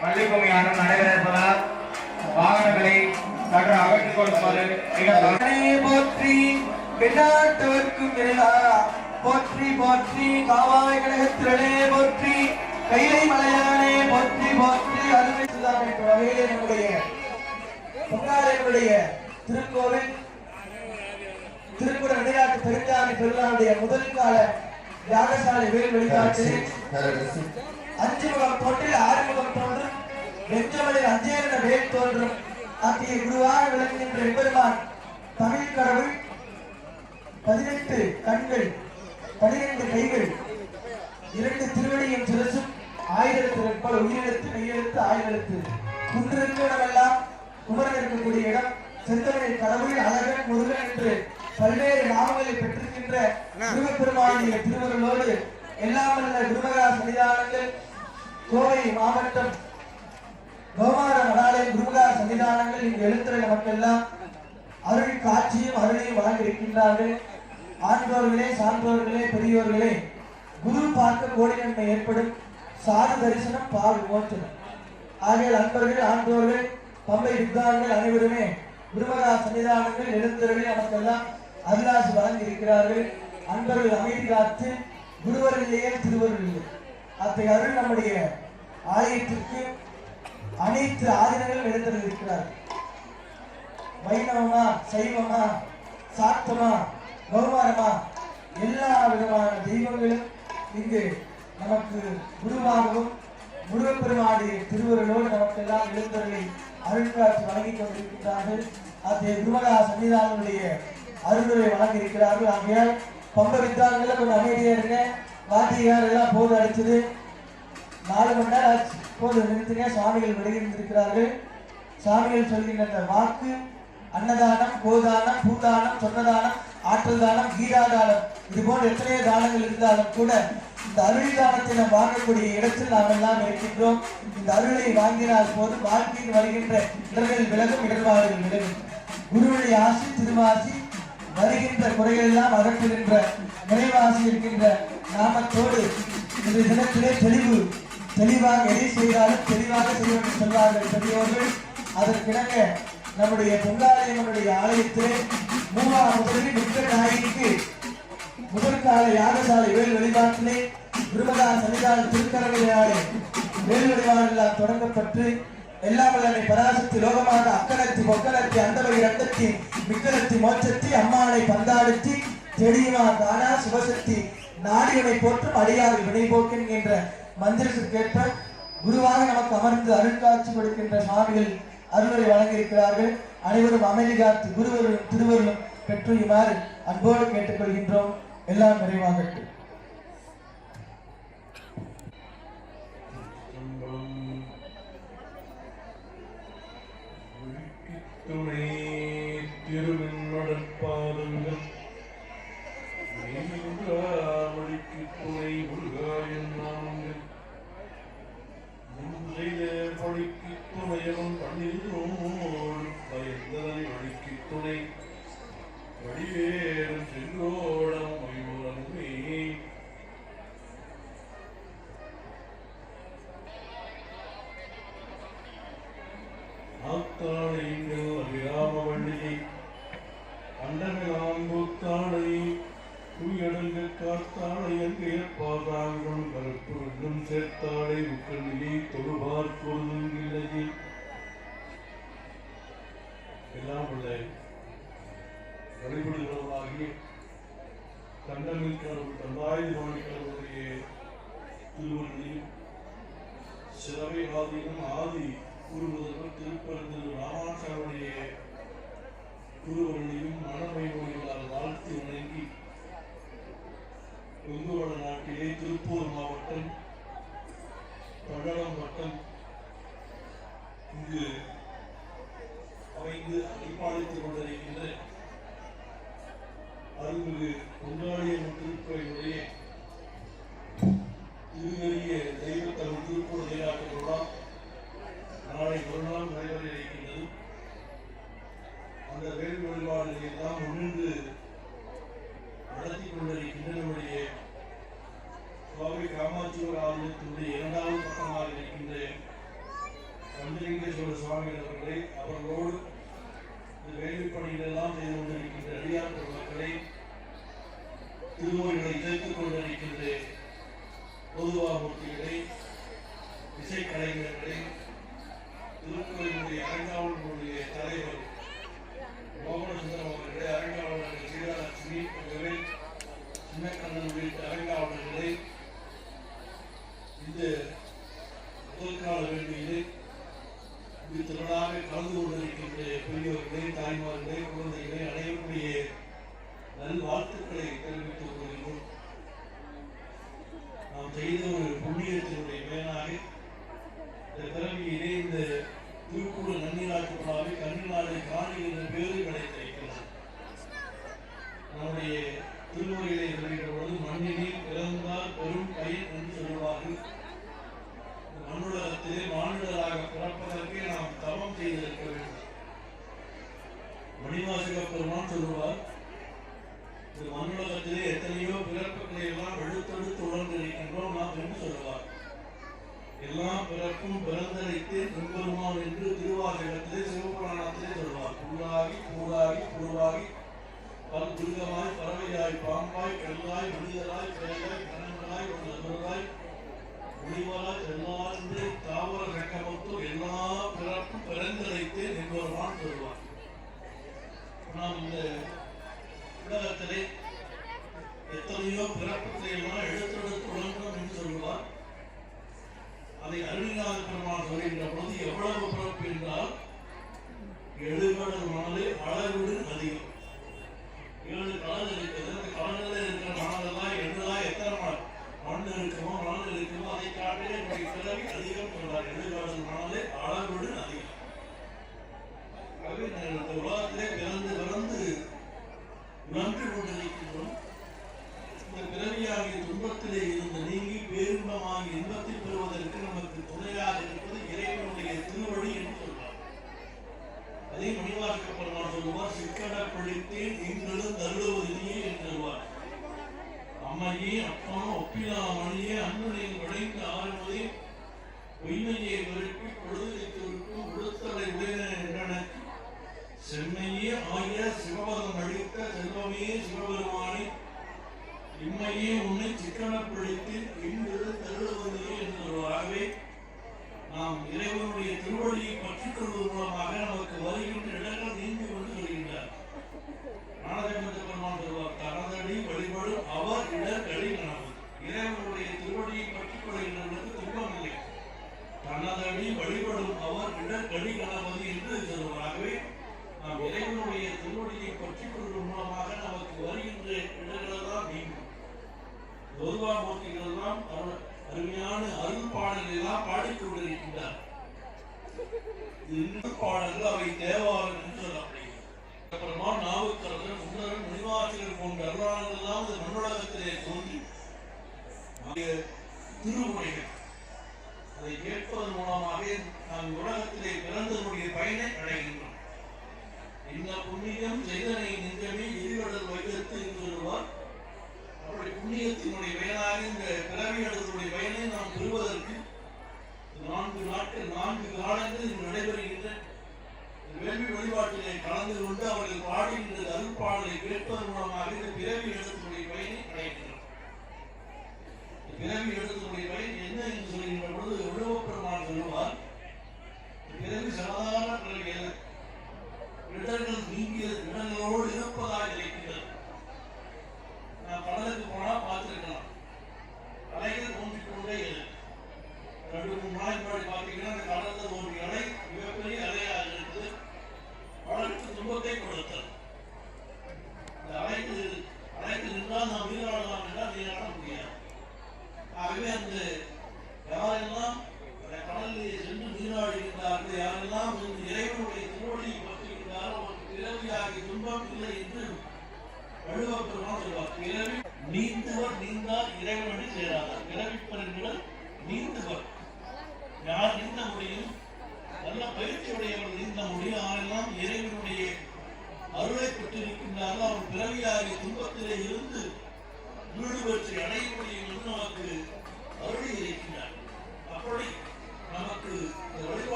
பள்ளிக்குமையானம் போற்றி பெண்ணாட்டவர்க்கும் இருந்தா போற்றி போற்றி காவாய் கழகத்திரளே போற்றி கைலை திருக்கோவில் திருக்குறள் விளையாட்டு பெருஞ்சாமி பெருமானுடைய முதல் கால யாகசாலை வேல் வெளிக்காட்டு அஞ்சு முகம் தோன்றில் ஆறு முகம் தோன்றும். வெஞ்சமலில் அஞ்சேரின வேல் தோன்றும். ஆகிய குருவாக விளங்குகின்ற எம்பெருமான் தமிழ் கடவுள். பதினெட்டு கண்கள் பனிரெண்டு கைகள் இரண்டு திருவடியும் சிரசும் ஆயிரத்து ரெட்பால் உயிரெழுத்து மெய்யெழுத்து ஆயிரத்து குன்றிருக்கும் இடமெல்லாம் குமரன் இருக்கக்கூடிய இடம். செந்தமிழில் கடவுள் அழகன் முருகன் என்று பல்வேறு நாமங்களை பெற்றிருக்கின்ற முருகப்பெருமானிய திருவருளோடு எல்லாம் வல்ல குருமகா சன்னிதானங்கள் கோவை மாவட்டம் கௌமார மடாலயம் குருமகா சன்னிதானங்கள் இங்கு எழுத்துறை நமக்கெல்லாம் அருள் காட்சியும் அருளையும் வழங்கியிருக்கின்றார்கள். ஆன்றோர்களே சான்றோர்களே பெரியோர்களே குரு பார்க்க கோடி நன்மை ஏற்படும். சாது தரிசனம் பால் விமோச்சனம். ஆகிய அன்பர்கள் ஆன்றோர்கள் பம்பை வித்வான்கள் அனைவருமே குருமகா சன்னிதானங்கள் எழுத்துறைகளை நமக்கெல்லாம் அருளாசி வழங்கி இருக்கிறார்கள். அன்பர்கள் அமைதி காத்து குருவரிலேயே திருவருளிலே அத்தகைய அருள் நம்முடைய ஆலயத்திற்கு அனைத்து ஆதினங்களும் இடத்தில் இருக்கிறார் வைணவமா சைவமா சாத்தமா கௌமாரமா எல்லா விதமான தெய்வங்களும் இங்கு நமக்கு குருவாகவும் முருகப்பெருமானுடைய திருவருளோடு நமக்கெல்லாம் எழுந்தருளை அருள்காட்சி வழங்கி கொண்டிருக்கின்றார்கள். அத்தகைய குருமகா சன்னிதானங்களுடைய அருளுரை வழங்கி இருக்கிறார்கள். ஆகையால் பம்ப வித்தான்கள் கொஞ்சம் அமைதியா இருங்க. வாத்தியார் எல்லாம் போது அடிச்சது. நாலு மணி நேரம் ஆச்சு. போது நிறுத்துங்க. சுவாமிகள் விடுகின்றிருக்கிறார்கள் சுவாமிகள் சொல்கின்ற அந்த வாக்கு அன்னதானம் கோதானம் பூதானம் சொன்னதானம் ஆற்றல் தானம் கீதாதானம் இது போன்ற எத்தனையோ தானங்கள் இருந்தாலும் கூட இந்த அருள் தானத்தை நாம் வாங்கக்கூடிய இடத்தில் நாம் எல்லாம் இருக்கின்றோம். இந்த அருளை வாங்கினால் போது வாழ்க்கையில் வருகின்ற இடர்கள் விலகும் இடர்வாடுகள் விலகும். குருவுடைய ஆசி திருவாசி வருகின்ற குறைகள் எல்லாம் அகற்றுகின்ற நிறைவாசி இருக்கின்ற நாமத்தோடு இந்த தினத்திலே தெளிவு தெளிவாக எதை செய்தாலும் தெளிவாக செய்ய வேண்டும் சொல்வார்கள் பெரியவர்கள் அதற்கிணங்க நம்முடைய பொங்காலயனுடைய ஆலயத்திலே மூவா முதலில் மிக்க நாயகிக்கு முதல் கால யாகசாலை வேல் வழிபாட்டிலே விருமதா சன்னிதான திருக்கரவையாலே வேல் வழிபாடெல்லாம் தொடங்கப்பட்டு எல்லாம் வல்லனை பராசக்தி லோகமாக அக்கலத்தி பொக்கலத்தி அந்தவை ரத்தத்தி மிக்கலத்தி மோட்சத்தி அம்மானை பந்தாடுத்தி தெளியுமா தானா சுபசக்தி நாடியனை போற்றும் அடியாறு வினை போக்கின்ற மந்திரத்திற்கேற்ப குருவாக நமக்கு அமர்ந்து அருட்காட்சி கொடுக்கின்ற சுவாமிகள் அருளை வழங்கியிருக்கிறார்கள். அனைவரும் அமைதி காத்து குருவரும் திருவருளும் பெற்றுமாறு அன்போடு கேட்டுக்கொள்கின்றோம். எல்லாம் நிறைவாகட்டும். துணை அண்டமெல்லாம் பூத்தாளை துயடங்க காத்தாளை அங்கையர் பாதாங்கம் கருப்பு வெள்ளம் சேர்த்தாளை உக்கண்ணிலே தொழுவார் பொருளும் இல்லையே. எல்லாம் உள்ள வழிபடுகிறவராகி கண்டமில் கடவுள் தந்தாயுதவாணி கடவுளுடைய திருவள்ளியும் சிறவை ஆதியும் ஆதி கூறுவதற்கு திருப்பரந்தூர் ராமாச்சாருடைய குருவர்களையும் மனமை வாழ்த்து வணங்கி கொங்குவட நாட்டிலே திருப்பூர் மாவட்டம் பழனம் வட்டம் இங்கு அமைந்து அடிப்பாளித்துக் கொண்டிருக்கின்ற அருள்மிகு கொண்டாடிய திருக்கோயிலுடைய திருவெறிய தெய்வத்தமிழ் திருப்பூர் நீராட்டு விழா நாளை மறுநாள் நடைபெற இருக்கின்றது அந்த வேல் வழிபாடுகளை எல்லாம் முன்னின்று நடத்தி கொண்டிருக்கின்ற நம்முடைய கோவை காமாட்சிவர் ஆலயத்தினுடைய இரண்டாவது பக்கமாக இருக்கின்ற கலைஞர்களே திருக்கோயிலுடைய அரங்காவலனுடைய தலைவர் மோகனசுந்தரம் அவர்களே அரங்காவலர்கள் சீதாலட்சுமி அவர்களே சின்னக்கண்ணன் உள்ளிட்ட அரங்காவலர்களே இந்த முதல் கால வேண்டியிலே இது திரளாக கலந்து கொண்டிருக்கின்ற பெரியவர்களே தாய்மார்களே குழந்தைகளே அனைவருடைய நல்வாழ்த்துக்களை தெரிவித்துக் கொள்கிறோம் நாம் செய்த ஒரு புண்ணியத்தினுடைய மேலாக இந்த பிறவியிலே இந்த திருக்குறள் நன்னீராட்டு விழாவை கண்ணினாலே காணி என்ற பேரு கிடைத்திருக்கிறது நம்முடைய திருமுறையிலே சொல்கின்ற பொழுது மண்ணினில் பிறந்தால் பெரும் பயன் என்று சொல்லுவார்கள் இந்த மண்ணுலகத்திலே மாநிலராக பிறப்பதற்கே நாம் தவம் செய்திருக்க வேண்டும். மணிவாசக பெருமான் சொல்லுவார் இந்த மண்ணுலகத்திலே எத்தனையோ பிறப்புகளை எல்லாம் வெளுத்தெடுத்து உணர்ந்திருக்கின்றோம் நாம் என்று சொல்லுவார். எல்லா பிறப்பும் பிறந்தரைத்து துன்பெருமான் என்று திருவாசகத்திலே சிவபுராணத்திலே சொல்வார் புல்லாகி பூடாகி புழுவாகி பல் துருகமாய் பறவையாய் பாம்பாய் கல்லாய் மனிதராய் பேராய் கணங்களாய் ஒரு நபர்களாய் முடிவாய் எல்லாருமே தாவர ரக்கமத்து எல்லா பிறப்பும் பிறந்தரைத்து என்பவர்தான் சொல்வார் நாம் இந்த உலகத்திலே எத்தனையோ பிறப்புகளை எல்லாம் எடுத்தெடுத்து உழன்றோம் என்று சொல்லுவார். அதை அருணிநாத பெருமான் சொல்கின்ற பொழுது எவ்வளவு பிறப்பு என்றால் எழுகடல் மணலே அளவிடு அதிகம். ஏழு கடல் இருக்கிறது. அந்த கடலில் இருக்கிற மணலெல்லாம் எண்ணெல்லாம் எத்தனை மண்? மண் இருக்குமோ மணல் இருக்குமோ அதை காட்டிலே என்னுடைய பிறவி அதிகம் சொல்றார் எழுகடல் மணலே அதிகம் ஆகவே நான் இந்த உலகத்திலே பிறந்து பிறந்து உணர்ந்து கொண்டிருக்கின்றோம் இந்த பிறவியாகிய துன்பத்திலே இருந்து நீங்கி பேரின்பமாகி இன்பத்தை பெறுவதற்கு நமக்கு துணையாக இருப்பது இறைவனுடைய திருவழி என்று சொல்வார் அதே மணிவாசக சொல்லுவார் சிக்கன பிடித்தேன் எங்களும் தருளுவதில்லை அம்மையே அப்பா ஒப்பிலா மணியே அண்ணனையும் விளைந்து ஆறுவதே பொய்மையை விருப்பி பொழுதை துருக்கும் உடுத்தலை உடையன செம்மையே ஆகிய சிவபதம் அளித்த செல்வமே சிவபெருமானே. இம்மையே உன்னை சிக்கனப்படுத்தி இன்று தருளுவதையே என்பதாகவே நாம் இறைவனுடைய திருவடியை பற்றிக் கொள்வது மூலமாக நமக்கு வருகின்ற இடங்கள் நீங்கி கொண்டு வருகின்றார். ஞானதேவந்த பெருமான் தருவார் தனது வழிபடும் அவர் இடர்களி கனவு இறைவனுடைய திருவடியை பற்றிக் கொள்கின்றவர்களுக்கு துன்பம் இல்லை தனதடி வழிபடும் அவர் இடர்களி கணபதி என்று சொல்வதாகவே நாம் இறைவனுடைய திருவடியை பற்றிக் கொள்வதன் மூலமாக நமக்கு வருகின்ற இடங்களெல்லாம் நீங்கும். துர்வாமூர்த்திகள் எல்லாம் அரு- அருமையான அருள் பாடல்கள் எல்லாம் பாடிக்கொண்டிருக்கின்றார் இந்த பாடல்கள் அவை தேவாரம் என்று சொல்லப்படுகிறது அப்புறமா நாவுக்கரசர் முன்னரும் முனிவாசகர் போன்ற அருளாளர்கள் எல்லாம் இந்த மண்ணுலகத்திலே தோன்றி ஆகிய திருமுறைகள். அதை கேட்பதன் மூலமாக நாம் உலகத்திலே பிறந்தனுடைய பயனை அடைகின்றோம். இந்த புண்ணியம் செய்தனை நின்றமே எரிவடல் வைத்து என்று சொல்லுவார் அப்படி புண்ணியத்தினுடைய பயனாக இந்த பிறவி எடுத்தனுடைய பயனை நாம் பெறுவதற்கு நான்கு நாட்கள் நான்கு காலங்கள் நடைபெறுகின்ற வேள்வி வழிபாட்டிலே கலந்து கொண்டு அவர்கள் பாடுகின்ற அருள்பாடலை கேட்பதன் மூலமாக இந்த பிறவி எடுத்தனுடைய பயனை அடைகின்றனர் பிறவி எடுத்தனுடைய பயன் என்ன என்று சொல்கின்ற பொழுது விழுவப்பெருமான் சொல்லுவார் பிறவி சாதாரண பிறவி அல்ல. இடர்கள் நீங்கிய இடங்களோடு இருப்பதாக இருக்கின்றது நான் கடலுக்கு போனா பார்த்துருக்கலாம். அலைகள் தோன்றிக் கொண்டே இருக்கு ரெண்டு மூணு நாளைக்கு முன்னாடி பார்த்தீங்கன்னா அந்த கடலில் தோன்றிய அலை மிகப்பெரிய அலையாக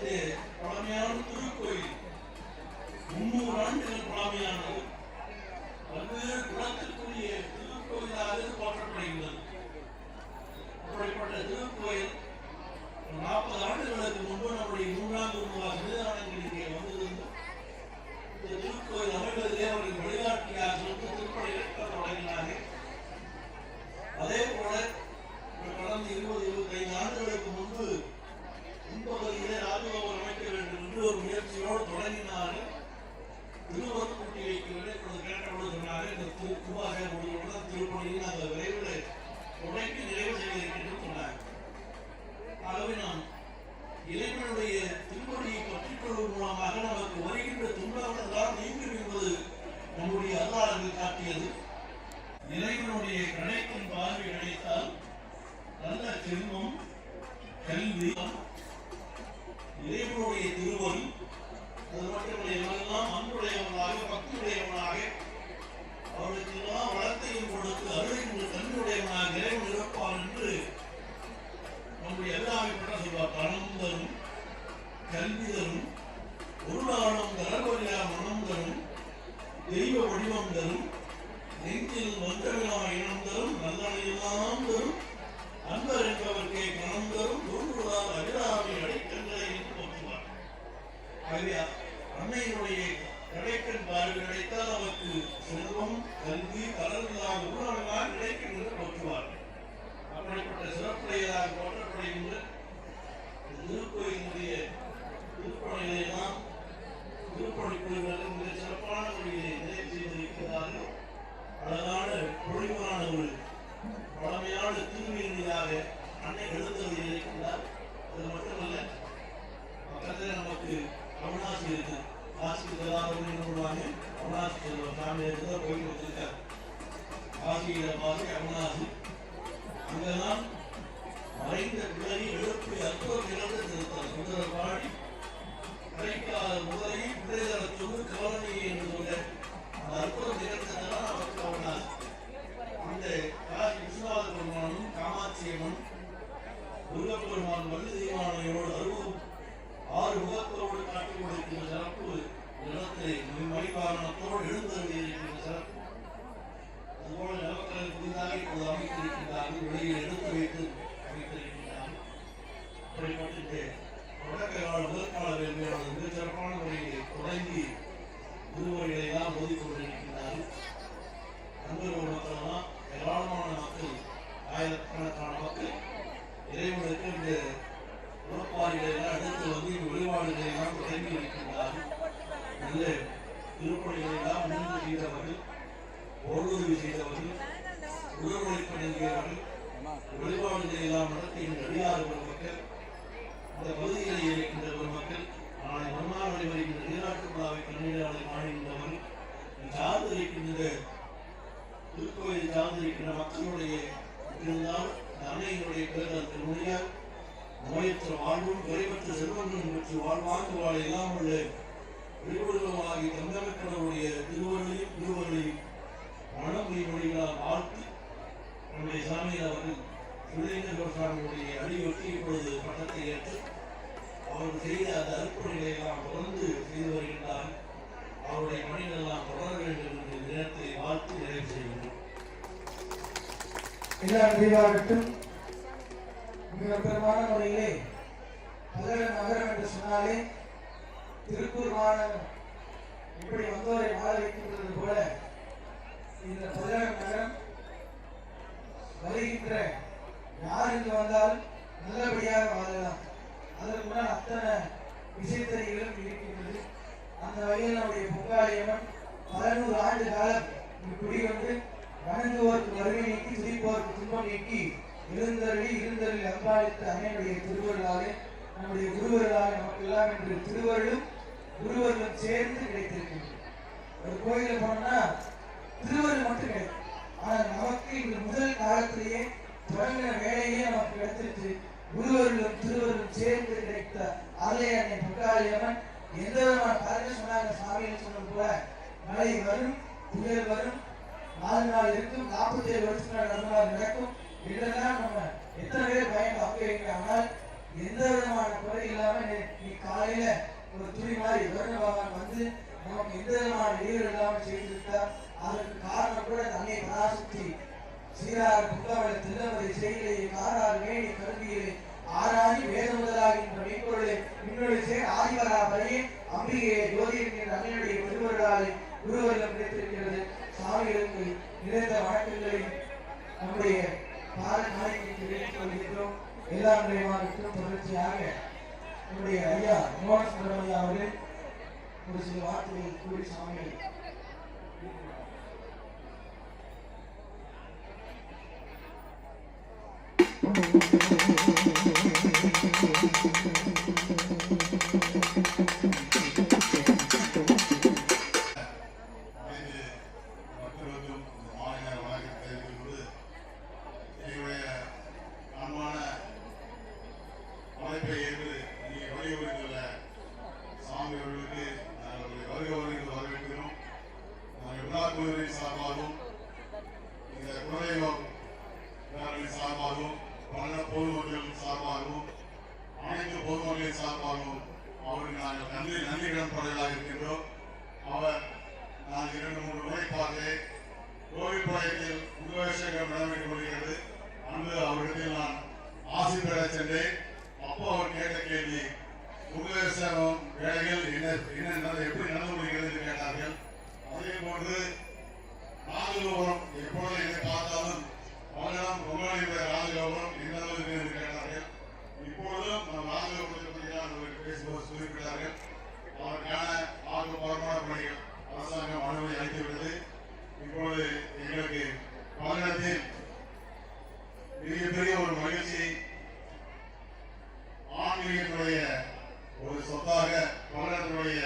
நிறைந்த பழமையான திருக்கோயில் முன்னூறு ஆண்டுகள் பழமையானது. பல்வேறு குளத்திற்குரிய திருக்கோயிலாக போற்றப்படுகிறது அப்படிப்பட்ட திருக்கோயில் நாற்பது ஆண்டுகளுக்கு முன்பு நம்முடைய மூன்றாம் குருவாக விருதானங்களுக்கு வந்திருந்தோம் இந்த திருக்கோயில் அமைவதிலே அவர்கள் வழிகாட்டியாக வந்து திருப்பணிகள் தொடங்கினார்கள். அதே போல கடந்த இருபது இருபத்தைந்து ஆண்டுகளுக்கு முன்பு தென்பகுதியிலே ராஜபவன் அமைக்க வேண்டும் என்று ஒரு முயற்சியோடு தொடங்கினார். திருவரும் கூட்டி வைக்கிறதே இப்பொழுது கேட்டபொழுது சொன்னார் இந்த திருவாக முடிவுள்ள திருப்பணியை நாங்கள் விரைவில் தொடங்கி நிறைவு செய்ய இருக்கின்றோம் சொன்னார் ஆகவே நாம் இறைவனுடைய திருப்பணியை பற்றிக்கொள்வதன் மூலமாக நமக்கு வருகின்ற துன்பங்கள் எல்லாம் நீங்கும் என்பது நம்முடைய அல்லாளர்கள் காட்டியது. இறைவனுடைய கிடைக்கும் பார்வை கிடைத்தால் நல்ல செல்வம் கல்வி கல்வி தரும் ஒரு நாளும் தரவரியா மனம் தரும் தெய்வ வடிவம் தரும் நெஞ்சில் வந்தவிழா இனம் தரும் நல்லனையெல்லாம் தரும் அன்பர் என்பவர்க்கே கணம் தரும் தோன்றுவதால் அபிராமி அடைக்கங்களை என்று போற்றுவார். ஆகவே அன்னையினுடைய கிடைக்கன் பார்வை கிடைத்தால் அவருக்கு செல்வம் கல்வி கலர்களாக உருவாகலாம் கிடைக்கும் என்று போற்றுவார். அப்படிப்பட்ட சிறப்புடையதாக போற்றப்படுகின்ற திருக்கோயிலுடைய திருப்பணிகளை திருப்பணி குழுவினர் மிக சிறப்பான முறையிலே நிறைவு செய்திருக்கிறார்கள் அழகான பொழிவான ஒரு பழமையான திருவிழாக அன்னை எழுந்தருளி இருக்கின்றார் அது மட்டுமல்ல பக்கத்தில் நமக்கு அவனாசி இருக்கு காசி எல்லாரும் என்ன பண்ணுவாங்க அவனாசி செல்வம் சாமி இருக்கிற போயிட்டு வச்சிருக்கார் காசியில பார்த்து அங்கெல்லாம் மறைந்த பிள்ளை எழுப்பி அற்புதம் இழந்து நிறுத்தம் சுந்தர பாடி கிடைக்காத முதலை பிள்ளைதர சொல்லு கவலனி என்று சொல்ல அந்த அற்புதம் நிகழ்ந்ததெல்லாம் அவருக்கு அவனாசி அந்த காசி விஸ்வநாத பெருமானும் காமாட்சியம்மன் முருகப்பெருமான் வள்ளி தெய்வானையோடு அருவம் ஆறு முகத்தோடு காட்டி கொடுக்கின்ற சிறப்பு நிலத்திலே மணிவாரணத்தோடு எழுந்தருளி இருக்கின்ற சிறப்பு அதுபோல நிலக்கரை புதிதாக இப்போது அமைத்திருக்கின்றார்கள் வெளியில் எடுத்து வைத்து அமைத்திருக்கின்றார்கள் அப்படிப்பட்ட இந்த தொடக்க கால முதற்கால வேள்வியானது மிக சிறப்பான முறையில் தொடங்கி குருவர்களை எல்லாம் ஓதிக் கொண்டிருக்கின்றார்கள் நண்பர்கள் மக்களெல்லாம் ஏராளமான மக்கள் ஆயிரக்கணக்கான மக்கள் இறைவனுக்கு இந்த உணப்பாரிகளை எல்லாம் அடுத்து வந்து இந்த வழிபாடுகளை எல்லாம் தொடங்கி இருக்கின்றார்கள் நல்ல திருப்பணிகளை எல்லாம் முன்னின்று செய்தவர்கள் ஓடுதவி செய்தவர்கள் உடற்படைப்பு நல்கியவர்கள் வழிபாடுகளை எல்லாம் நடத்துகின்ற அடியார் பெருமக்கள் இந்த பகுதிகளில் இருக்கின்ற பெருமக்கள் நாளை மறுநாள் நீராட்டு விழாவை கண்ணீராளை சார்ந்து இருக்கின்ற திருக்கோயில் சார்ந்திருக்கின்ற மக்களுடைய இருந்தால் அன்னையினுடைய பேரல் திருமணியார் நோயற்ற வாழ்வும் குறைவற்ற செல்வங்களும் பெற்று வாழ்வாங்கு வாழ எல்லாம் உள்ள விடுபடுவமாகி திருவருளையும் திருவருளையும் மனமொழி மொழிகளால் பார்த்து நம்முடைய சாமியார் அவர்கள் சுழிலிங்க சாமியுடைய அடியொட்டி இப்பொழுது பட்டத்தை ஏற்று அவர் செய்த அந்த அற்புதங்களை எல்லாம் தொடர்ந்து செய்து வருகின்றார். அவருடைய பணிகளெல்லாம் தொடர வேண்டும் என்ற நேரத்தை வாழ்த்து நிறைவு செய்கின்றோம். எல்லா தீபாவட்டும் மிக பெருமான முறையிலே பல்லட நகரம் என்று சொன்னாலே திருப்பூர் மாநகரம் இப்படி வந்தோரை வாழ வைக்கின்றது போல இந்த பல்லடம் நகரம் வருகின்ற யார் இங்கு வந்தால் நல்லபடியாக வாழலாம். அதற்குடன் அத்தனை விசைத்தறிகளும் இருக்கின்றது. அந்த வகையில் நம்முடைய பொங்காளியம்மன் பல நூறு ஆண்டு காலம் இங்கு குடிவந்து வணங்குவோருக்கு வறுமை நீக்கி துதிப்போருக்கு துன்பம் நீக்கி இருந்தருளி இருந்தருளி அம்பாளித்த அன்னையுடைய திருவருளாலே நம்முடைய குருவர்களாக நமக்கு எல்லாம் என்று திருவருளும் குருவர்களும் சேர்ந்து கிடைத்திருக்கின்றன. ஒரு கோயிலில் போனோம்னா திருவருள் மட்டும். கிடைக்கும் ஆனால் நமக்கு இந்த முதல் காலத்திலேயே தொடங்கின வேலையே நமக்கு கிடைத்திருக்கு. குருவர்களும் திருவருளும் சேர்ந்து கிடைத்த ஆலய அன்னை எந்த விதமான காரணம் சொன்னாங்க சாமின்னு சொன்னது போல மழை வரும் புயல் வரும் நாலு நாள் இருக்கும் நாற்பத்தி ஏழு வருஷத்துக்கு மாதிரி நடக்கும். இதெல்லாம் நம்ம எத்தனை பேர் பயந்து அப்ப ஆனால் எந்த விதமான குறை இல்லாம நீ- காலையில ஒரு துணி மாதிரி வருண பகவான் வந்து நமக்கு எந்த விதமான இடையூறு இல்லாமல் செய்திருக்கா அதற்கு காரணம் கூட தன்னை பராசக்தி. சீரார் புத்தாவளை திருநவரை செய்தியை காரார் மேனி கருவியிலே ஆராதி வேத முதலாகின்ற மெய்ப்பொருளை இன்னொரு சேர் ஆதிவரா வரையே அம்பிகையை ஜோதி என்கின்ற அன்னையுடைய பெருவர்களாலே குருவரிடம் கிடைத்திருக்கிறது. சாமிகளுக்கு நிறைந்த வணக்கங்களை நம்முடைய பால நாளைக்கு தெரிவித்துக் கொள்கின்றோம் எல்லா நிறைவாகட்டும் தொடர்ச்சியாக நம்முடைய ஐயா மோகன் சுப்பிரமணியா அவர்கள் ஒரு சில வார்த்தைகள் கூறி சாமியை Música praise someone who முன்பாக தமிழர்களுடைய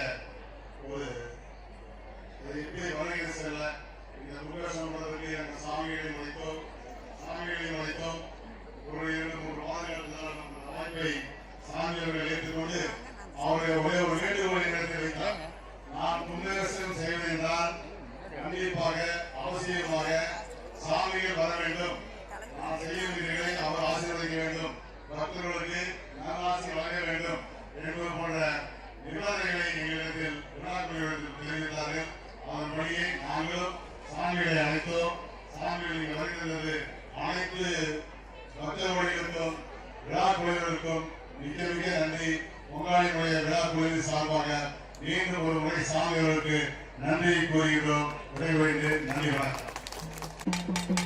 மீண்டும் ஒரு முறை சாமி அவர்களுக்கு நன்றியை கூறுகிறோம். நன்றி வணக்கம்.